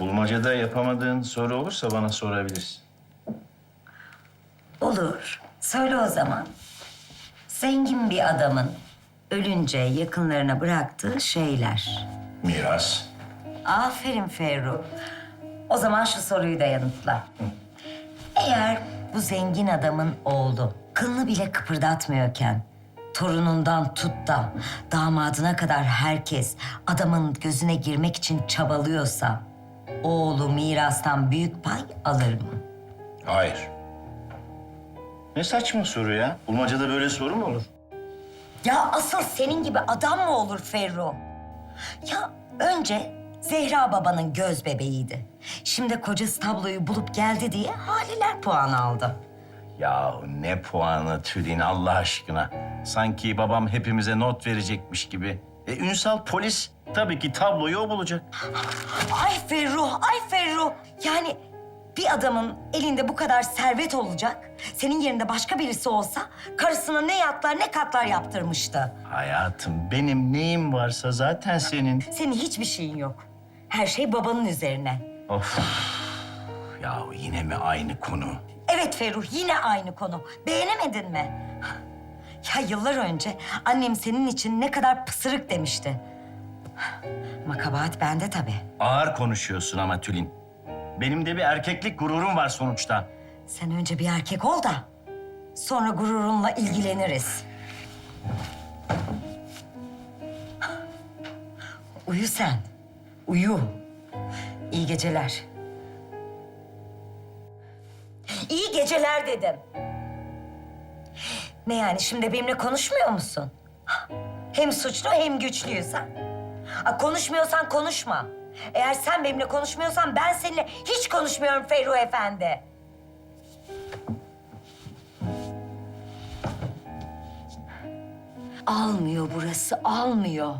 Bulmacada yapamadığın soru olursa bana sorabilirsin. Olur. Söyle o zaman. Zengin bir adamın ölünce yakınlarına bıraktığı şeyler. Miras. Aferin Ferru. O zaman şu soruyu da yanıtla. Eğer bu zengin adamın oğlu kılını bile kıpırdatmıyorken torunundan tut da damadına kadar herkes adamın gözüne girmek için çabalıyorsa oğlu mirastan büyük pay alır mı? Hayır. Ne saçma soru ya? Bulmacada böyle soru mu olur? Ya asıl senin gibi adam mı olur Ferru? Ya önce Zehra babanın göz bebeğiydi. Şimdi kocası tabloyu bulup geldi diye haliler puan aldı. Ya ne puanı Tülin Allah aşkına. Sanki babam hepimize not verecekmiş gibi. E, Ünsal polis tabii ki tabloyu o bulacak. Ay Ferru, ay Ferru. Yani bir adamın elinde bu kadar servet olacak. Senin yerinde başka birisi olsa karısına ne yatlar ne katlar yaptırmıştı. Hayatım benim neyim varsa zaten senin. Senin hiçbir şeyin yok. Her şey babanın üzerine. Of. Ya yine mi aynı konu? Evet Ferruh, yine aynı konu. Beğenemedin mi? Ya yıllar önce annem senin için ne kadar pısırık demişti. Ama kabahat bende tabii. Ağır konuşuyorsun ama Tülin. Benim de bir erkeklik gururum var sonuçta. Sen önce bir erkek ol da sonra gururunla ilgileniriz. Uyu sen. Uyu. İyi geceler. İyi geceler dedim. Ne yani şimdi benimle konuşmuyor musun? Hem suçlu hem güçlüysen. Ha, konuşmuyorsan konuşma. Eğer sen benimle konuşmuyorsan ben seninle hiç konuşmuyorum Ferruh Efendi. Almıyor burası, almıyor.